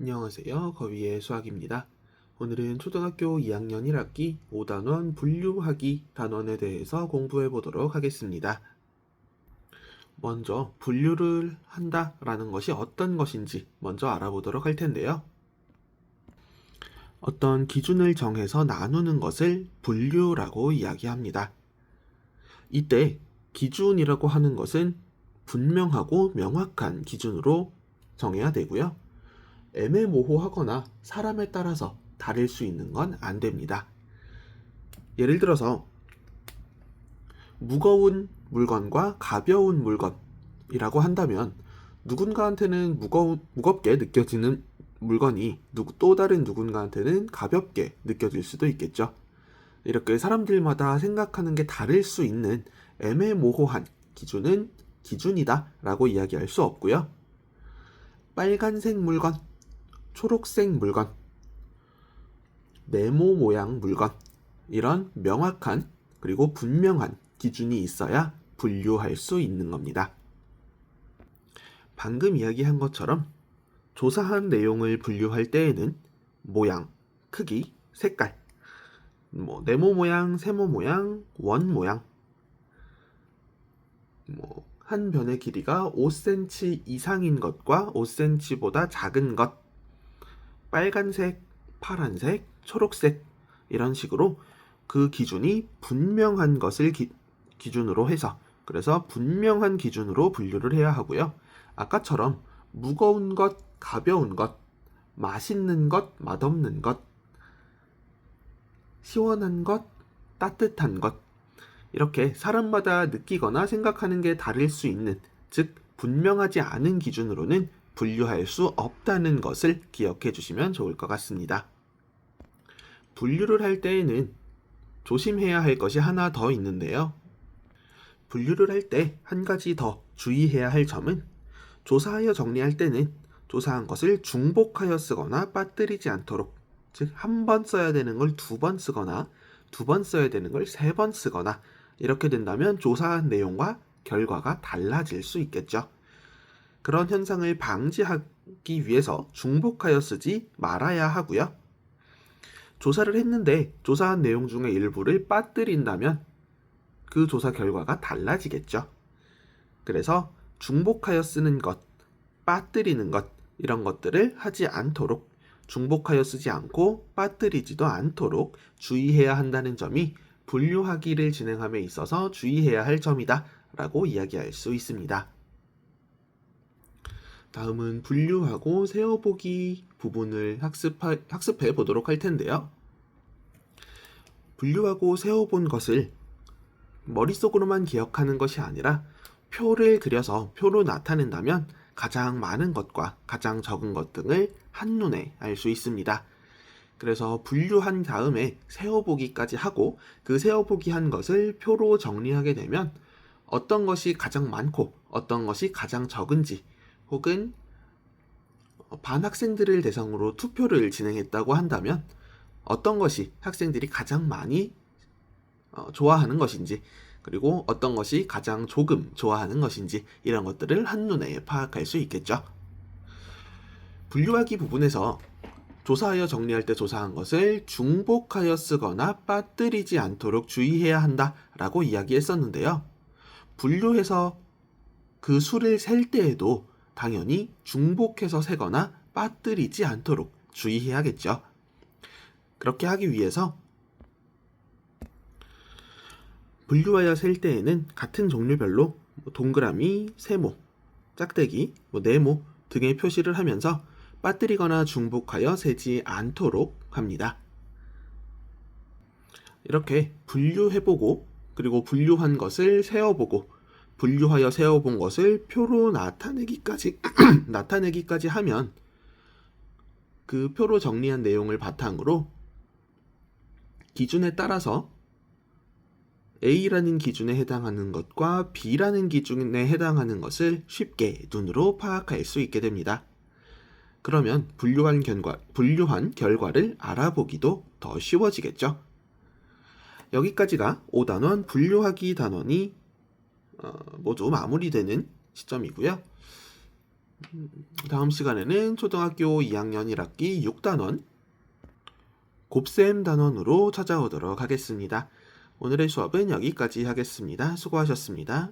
안녕하세요. 거위의 수학입니다. 오늘은 초등학교 2학년 1학기 5단원 분류하기 단원에 대해서 공부해 보도록 하겠습니다. 먼저 분류를 한다 라는 것이 어떤 것인지 먼저 알아보도록 할 텐데요. 어떤 기준을 정해서 나누는 것을 분류라고 이야기합니다. 이때 기준이라고 하는 것은 분명하고 명확한 기준으로 정해야 되고요. 애매모호하거나 사람에 따라서 다를 수 있는 건 안 됩니다. 예를 들어서 무거운 물건과 가벼운 물건이라고 한다면 누군가한테는 무거 무겁게 느껴지는 물건이 또 다른 누군가한테는 가볍게 느껴질 수도 있겠죠. 이렇게 사람들마다 생각하는 게 다를 수 있는 애매모호한 기준은 기준이다라고 이야기할 수 없고요. 빨간색 물건, 초록색 물건, 네모 모양 물건 이런 명확한 그리고 분명한 기준이 있어야 분류할 수 있는 겁니다. 방금 이야기한 것처럼 조사한 내용을 분류할 때에는 모양, 크기, 색깔, 뭐 네모 모양, 세모 모양, 원 모양, 뭐 한 변의 길이가 5cm 이상인 것과 5cm보다 작은 것, 빨간색, 파란색, 초록색 이런 식으로 그 기준이 분명한 것을 기, 기준으로 해서 그래서 분명한 기준으로 분류를 해야 하고요. 아까처럼 무거운 것, 가벼운 것, 맛있는 것, 맛없는 것, 시원한 것, 따뜻한 것, 이렇게 사람마다 느끼거나 생각하는 게 다를 수 있는, 즉, 분명하지 않은 기준으로는 분류할 수 없다는 것을 기억해 주시면 좋을 것 같습니다. 분류를 할 때에는 조심해야 할 것이 하나 더 있는데요. 분류를 할 때 한 가지 더 주의해야 할 점은 조사하여 정리할 때는 조사한 것을 중복하여 쓰거나 빠뜨리지 않도록 즉 한 번 써야 되는 걸 두 번 쓰거나 두 번 써야 되는 걸 세 번 쓰거나 이렇게 된다면 조사한 내용과 결과가 달라질 수 있겠죠. 그런 현상을 방지하기 위해서 중복하여 쓰지 말아야 하고요. 조사를 했는데 조사한 내용 중에 일부를 빠뜨린다면 그 조사 결과가 달라지겠죠. 그래서 중복하여 쓰는 것, 빠뜨리는 것, 이런 것들을 하지 않도록 중복하여 쓰지 않고 빠뜨리지도 않도록 주의해야 한다는 점이 분류하기를 진행함에 있어서 주의해야 할 점이다 라고 이야기할 수 있습니다. 다음은 분류하고 세어보기 부분을 학습하, 학습해 보도록 할 텐데요. 분류하고 세어본 것을 머릿속으로만 기억하는 것이 아니라 표를 그려서 표로 나타낸다면 가장 많은 것과 가장 적은 것 등을 한눈에 알 수 있습니다. 그래서 분류한 다음에 세어보기까지 하고 그 세어보기 한 것을 표로 정리하게 되면 어떤 것이 가장 많고 어떤 것이 가장 적은지 혹은 반 학생들을 대상으로 투표를 진행했다고 한다면 어떤 것이 학생들이 가장 많이 어, 좋아하는 것인지 그리고 어떤 것이 가장 조금 좋아하는 것인지 이런 것들을 한눈에 파악할 수 있겠죠. 분류하기 부분에서 조사하여 정리할 때 조사한 것을 중복하여 쓰거나 빠뜨리지 않도록 주의해야 한다 라고 이야기했었는데요. 분류해서 그 수를 셀 때에도 당연히 중복해서 세거나 빠뜨리지 않도록 주의해야겠죠. 그렇게 하기 위해서 분류하여 셀 때에는 같은 종류별로 뭐 동그라미, 세모, 짝대기, 뭐 네모 등의 표시를 하면서 빠뜨리거나 중복하여 세지 않도록 합니다. 이렇게 분류해보고 그리고 분류한 것을 세어보고 분류하여 세어본 것을 표로 나타내기까지 나타내기까지 하면 그 표로 정리한 내용을 바탕으로 기준에 따라서 A라는 기준에 해당하는 것과 B라는 기준에 해당하는 것을 쉽게 눈으로 파악할 수 있게 됩니다. 그러면 분류한 결과, 분류한 결과를 알아보기도 더 쉬워지겠죠. 여기까지가 5단원 분류하기 단원이 어, 모두 마무리되는 시점이고요. 다음 시간에는 초등학교 2학년 1학기 6단원 곱셈 단원으로 찾아오도록 하겠습니다. 오늘의 수업은 여기까지 하겠습니다. 수고하셨습니다.